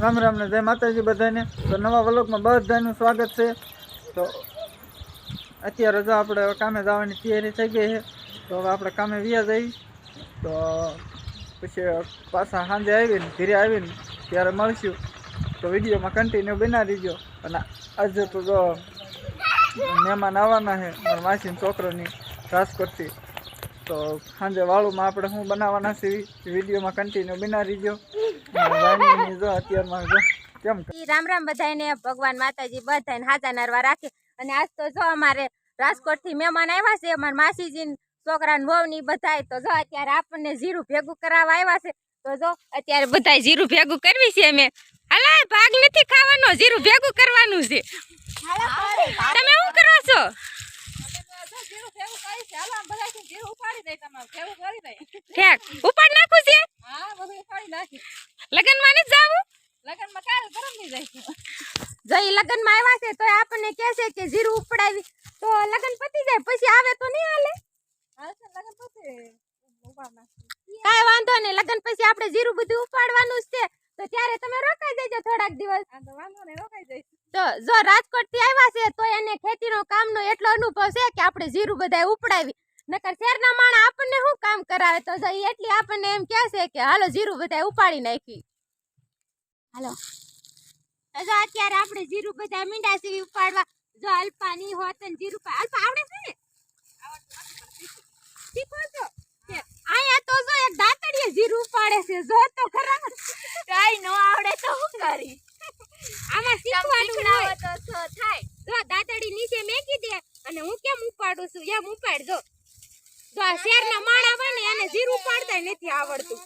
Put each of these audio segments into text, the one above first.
રામ રામને જય માતાજી બધાને. તો નવા વ્લોગમાં બધાનું સ્વાગત છે. તો અત્યારે જો આપણે કામે જવાની તૈયારી થઈ ગઈ છે. તો હવે આપણે કામે વ્યા જઈ. તો પછી પાછા સાંજે આવીને, ઘરે આવીને ત્યારે મળશું. તો વિડીયોમાં કન્ટિન્યુ બના દીજો. અને આજે તો જો મહેમાન આવવાના છે, મારા માસીન છોકરાની રાજકોટથી તો સાંજે વાળુમાં આપણે શું બનાવવાના છે વિડીયોમાં કન્ટિન્યુ બના દીજો. રામ રામ બધાને ભગવાન માતાજી બધાને હાજા નરવા રાખે. અને આજ તો જો અમારે રાજકોટથી મહેમાન આવ્યા છે અમારા માસીજી છોકરા વહુ ની બધાય તો જો અત્યારે આપણને જીરું ભેગું કરાવવા આવ્યા છે. તો જો અત્યારે બધાય જીરું ભેગું કરવી છે અમે. હાલા ભાગ નથી ખાવાનો જીરું ભેગું કરવાનું છે. તમે શું કરો છો? ઠેક ઉપાડ નાખું છે? લગનમાં નથી જાવું? જઈ લગનમાં આવ્યા છે તો આપણને કહે છે કે જીરું ઉપડાવી. તો લગન પતી જાય પછી આવે તો નહીં હાલે? કાંઈ વાંધો નહીં લગન પછી આપણે જીરું બધું ઉપાડવાનું જ છે. તો ત્યારે તમે રોકાઈ દેજો થોડાક દિવસ. તો જો રાજકોટથી આવ્યા છે, તો એને ખેતીનો કામનો એટલો અનુભવ છે કે આપણે જીરું બધાય ઉપડાવી. નકર શહેરના માણા આપણને શું કામ કરાવે? તો એટલી આપણને એમ કહે છે કે હાલો જીરું બધાય ઉપાડી નાખી. હાલો. જો અત્યારે આપણે જીરું બધા મીંડા સીવી ઉપાડવા. જો અલ્પા ની હોત ને જીરું પા અલ્પા આવડે છે ને? શીખો અહીંયા તો જો એક દાંતડીએ જીરું ઉપાડે છે. જો તો ખરા કાઈ ન આવડે તો શું કરી આમાં શીખવાનું હોય તો થાય જો દાંતડી નીચે મેકી દે અને હું કેમ ઉપાડું છું એમ ઉપાડ જો જો આ શહેરના માણા હોય ને એને જીરું ઉપાડતા નથી આવડતું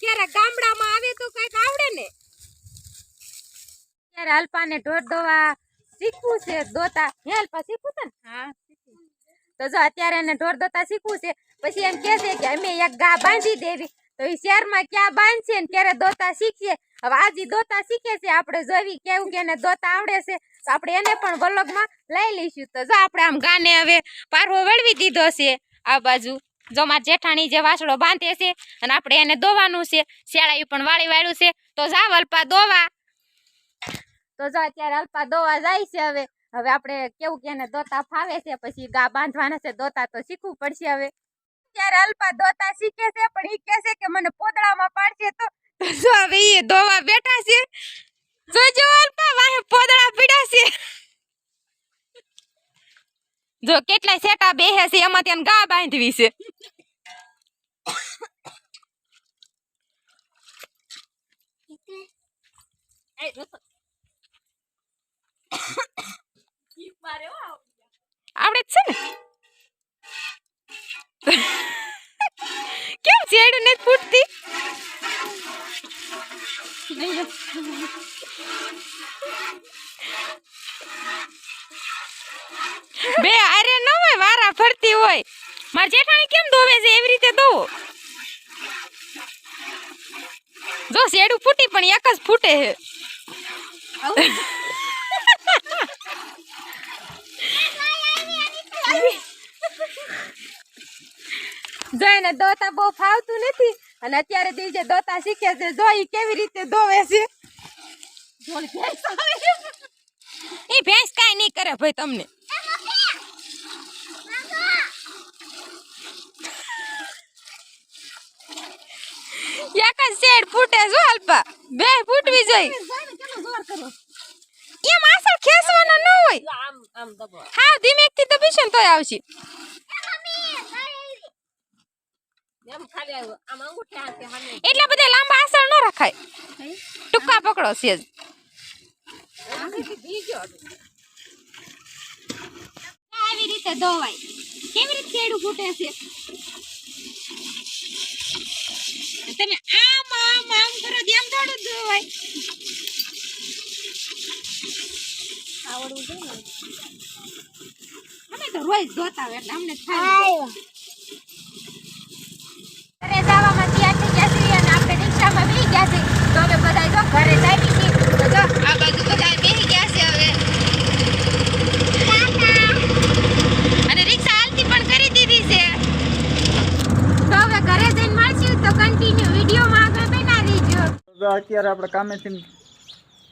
ક્યારેક ગામડામાં આવે તો કંઈક આવડે ને ત્યારે અલ્પાને ઢોર દોવા શીખવું છે. દોતા હે અલ્પા શીખવું છે ને? તો જો અત્યારે એને ઢોર દોતા શીખવું છે પછી એમ કહે છે કે અમે એક ગા બાંધી દેવી. તો એ શહેરમાં ક્યાં બાંધશે ને ત્યારે દોતા શીખીએ? હવે આજે દોતા શીખે છે આપણે જોવી કેવું કે એને દોતા આવડે છે તો આપણે એને પણ વલોગમાં લઈ લઈશું. તો જો આપણે આમ ગાને હવે પારવો વળવી દીધો છે આ બાજુ. જો મારા જેઠાણી જે વાસળો બાંધે છે અને આપણે એને દોવાનું છે શિયાળા પણ વાળી વાળ્યું છે. તો જાવ અલ્પા દોવા. તો જો અત્યારે અલ્પા દોવા જાય છે હવે. હવે આપણે કેવું કે એને દોતા ફાવે છે, પછી ગા બાંધવાના છે, દોતા તો શીખવું પડશે હવે. અત્યારે અલ્પા દોતા શીખે છે, પણ એ કહે છે કે મને પોદળામાં પાડશે તો. જો હવે એ દોવા બેઠા છે. જોજો અલ્પા વાહે પોદળા પીડા છે. જો કેટલાય સેટા બેહે છે, એમાં તેને ગા બાંધવી છે. બે આરે ન હોય, વારા ફરતી હોય. માર જેઠાણી કેમ દોવે છે? એવી રીતે ધો જો શેડું ફૂટી, પણ એક જ ફૂટે છે. જોઈને દોતા બહુ ફાવતું નથી. અને અત્યારે દિવસે દોતા શીખે છે. જોઈ કેવી રીતે દોવે છે. એ ભેંસ કાઈ નહીં કરે ભાઈ તમને. એક જ શેડ ફૂટે જો અલ્પા. બે ફૂટવી જોઈ. એમ આસળ ખેંચવાનો ન હોય. હા ધીમેકથી દબીશું ને તોય આવશે. એટલા બધા લાંબા આસળ ન રખાય. ટૂંકા પકડો સેજ આવી રીતે ધોવાય. કેવી રીતે કેડું ફૂટે છે? તમે આમ આમ આમ કરો તો એમ થોડું ધોવાય. આવડવું જોઈએ ને. અમે તો રોજ ધોતા હોય એટલે અમને થાય ઘરે જવામાં તૈયાર થઈ ગયા છીએ અને આપણે રિક્ષામાં બેસી ગયા છીએ તો અમે બધા જો ઘરે જઈ છીએ તો જો આ બાજુ બધા બેસી ગયા છે હવે અને રિક્ષા હાલતી પણ કરી દીધી છે તો હવે ઘરે જઈને મળશું તો કન્ટિન્યુ વિડીયોમાં આગળ બના રહીજો તો અત્યારે આપણે કામેથી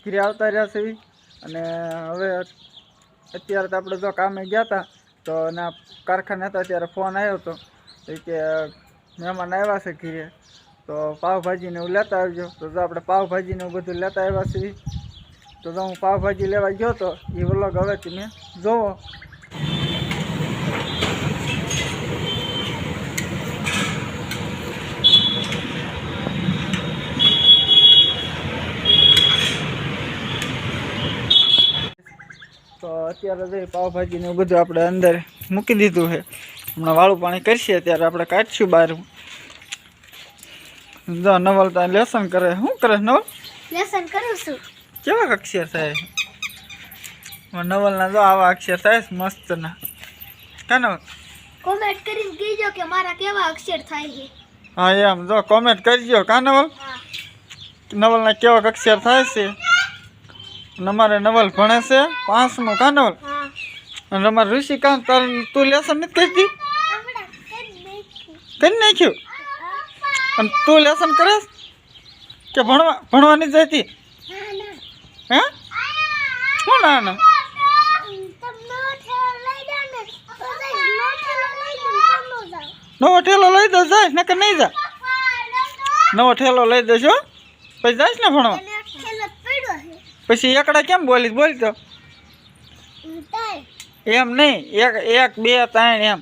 ઘરે આવતા રહ્યા છીએ. અને હવે અત્યારે તો આપણે જો કામે ગયા હતા, તો એના કારખાને હતા ત્યારે ફોન આવ્યો હતો. કે મહેમાન આવ્યા છે ઘરે, તો પાવભાજીને એવું લેતા આવજો. તો જો આપણે પાવભાજીને એવું બધું લેતા આવ્યા છીએ. તો જો હું પાવભાજી લેવા ગયો હતો એ વ્લોગ હવે તમે જોવો તો અત્યારે જે પાવભાજી ને બધું આપણે અંદર મૂકી દીધું છે. હમણાં વાળું પાણી કરશે ત્યારે આપણે કાઢશું બહાર જો નવલ ત્યાં લેસન કરે. શું કરે નવલ? લેસન કરું છું. કેવા અક્ષર થાય? નવલના જો આવા અક્ષર થાય મસ્તના. કા નવલ? કોમેન્ટ કરીને કહેજો કે મારા કેવા અક્ષર થાય છે. હા એમ. જો કોમેન્ટ કરજો. કા નવલ? નવલના કેવા અક્ષર થાય છે? અને અમારે નવલ ભણે છે, પાંચમું કા નવલ અને અમારે ઋષિકાંત તાર તું લેસન નથી કરતી? કરી નાખ્યું? અને તું લેસન કરેશ કે ભણવા, ભણવાની જતી હે? શું ના ના? નવો ઠેલો લઈ દો જાય નકર નહીં જા. નવો ઠેલો લઈ દેજો પછી જઈશ ને ભણવા? પછી એકડા કેમ બોલી બોલ તો. એમ નહીં એક એક બે ત્રણ એમ.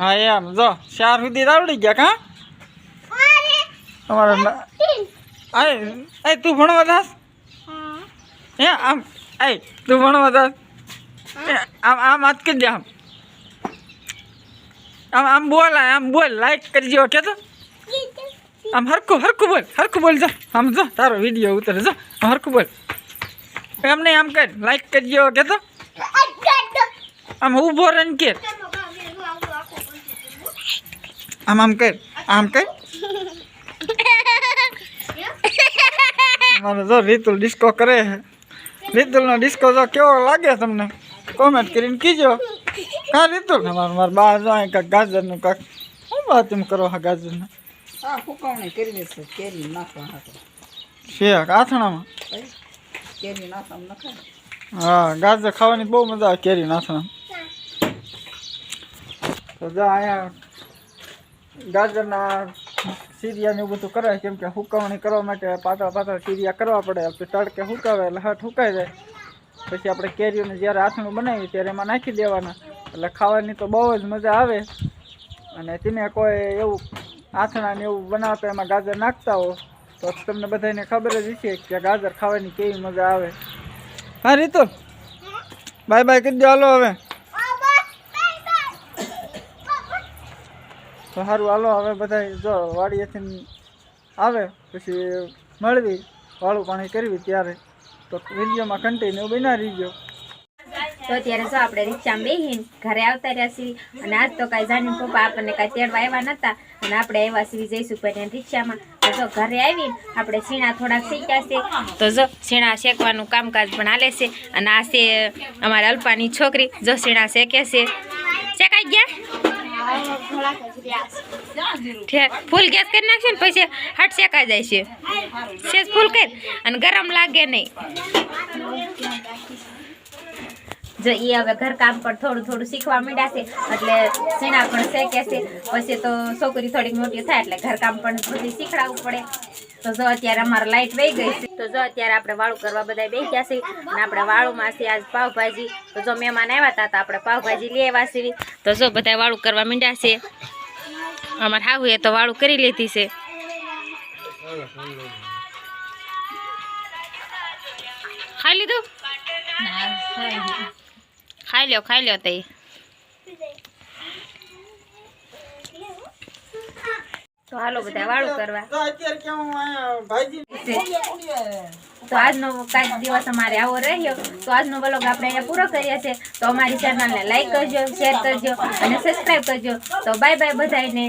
હા એમ. જો ચાર સુધી આવડી ગયા કા? તમારે તું ભણવા દાસ હે. આમ આય તું ભણવા દાસ એ, આમ આમ હાથ કરી દે આમ. આમ આમ બોલ આમ બોલ લાઈક કરજો કે તો? આમ હરખું હરખું બોલ હરખું બોલ જા આમ જો તારો વીડિયો ઉતરે જો આમ હરખું બોલ એમ નહીં આમ કર લાઈક કરજો કે તો આમ ઊભો રહીને કે આમ આમ કર આમ કર મારે જો રીતુલ ડિસ્કો કરે છે રીતુલનો ડિસ્કો જો કેવો લાગે તમને કોમેન્ટ કરીને કીજો કા રીતુલ મારે મારે બહાર જો અહીં કાંક ગાજરનું કાંક શું વાત એમ કરો હા ગાજરનું હા ફૂકવણી કરી દેશે કેરી નાખવા હાથે છે આથણામાં કેરી નાખવા નખાય? હા ગાજર ખાવાની બહુ મજા આવે કેરી નાથણા તો જા અહીંયા ગાજરના સીરિયાને એવું બધું કરાય કેમ કે હુકવણી કરવા માટે પાતળા પાતળા સીરિયા કરવા પડે. પછી તડકે હુકાવે એટલે હટ હુકાઈ જાય. પછી આપણે કેરીઓને જ્યારે આથણું બનાવીએ ત્યારે એમાં નાખી દેવાના. એટલે ખાવાની તો બહુ જ મજા આવે. અને તેને કોઈ એવું આથણા ને એવું બનાવતા એમાં ગાજર નાખતા હો, તો તમને બધાને ખબર જ હશે કે ગાજર ખાવાની કેવી મજા આવે. હા, રીતુ? બાય બાય કરી દો હાલો હવે. તો સારું હાલો, હવે બધા જો વાડીએથી આવે, પછી મળવી, વાળું પાણી કરવી ત્યારે. તો વિડીયોમાં કન્ટિન્યુ બના રહીજો. તો અત્યારે જો આપણે રિક્ષામાં બેહીને ઘરે આવતા રહ્યા છીએ, અને આજ તો કાંઈ જાની પપ્પા આપણને કાંઈ તેડવા આવ્યા નતા, અને આપણે આવ્યા છીએ જઈશું પણ રિક્ષામાં. જો ઘરે આવીને આપણે સીણા થોડાક શીખ્યા છે. તો જો સીણા શેકવાનું કામકાજ પણ હાલે છે, અને આ છે અમારા અલ્પાની છોકરી. જો સીણા શેકે છે. શેકાઈ ગયા? ફૂલ ગેસ કરી નાખશે ને પછી હટ શેકાઈ જાય છે. ફૂલ કરી, અને ગરમ લાગે નહીં. જો એ હવે ઘરકામ પણ થોડું થોડું શીખવા માંડ્યા છે, એટલે સીણા પણ શેકે છે. પછી તો છોકરી થોડીક મોટી થાય એટલે ઘરકામ પણ બધું શીખડાવવું પડે. તો જો અત્યારે અમારે લાઈટ વહી ગઈ છે. તો જો અત્યારે આપણે વાળું કરવા બધા બે ગયા છે અને આપણે વાળુમાં છે આજ પાવભાજી. તો જો મહેમાન આવ્યા હતા તો આપણે પાવભાજી લઈ આવ્યા છીએ. તો જો બધા વાળું કરવા માંડ્યા છે. અમારે હાહુએ તો વાળું કરી લીધી છે. ખાઈ લીધું. ખાઈ લ્યો ખાઈ લ્યો તઈ તો હાલો બધા વાળું કરવા. તો અત્યારે કેમ અહીંયા ભાઈજી તો આજનો કાંઈક દિવસ અમારે આવો રહ્યો. તો આજનો વ્લોગ આપણે અહીંયા પૂરો કરીએ છીએ. તો અમારી ચેનલને લાઈક કરજો શેર કરજો અને સબસ્ક્રાઈબ કરજો. તો બાય બાય બધાને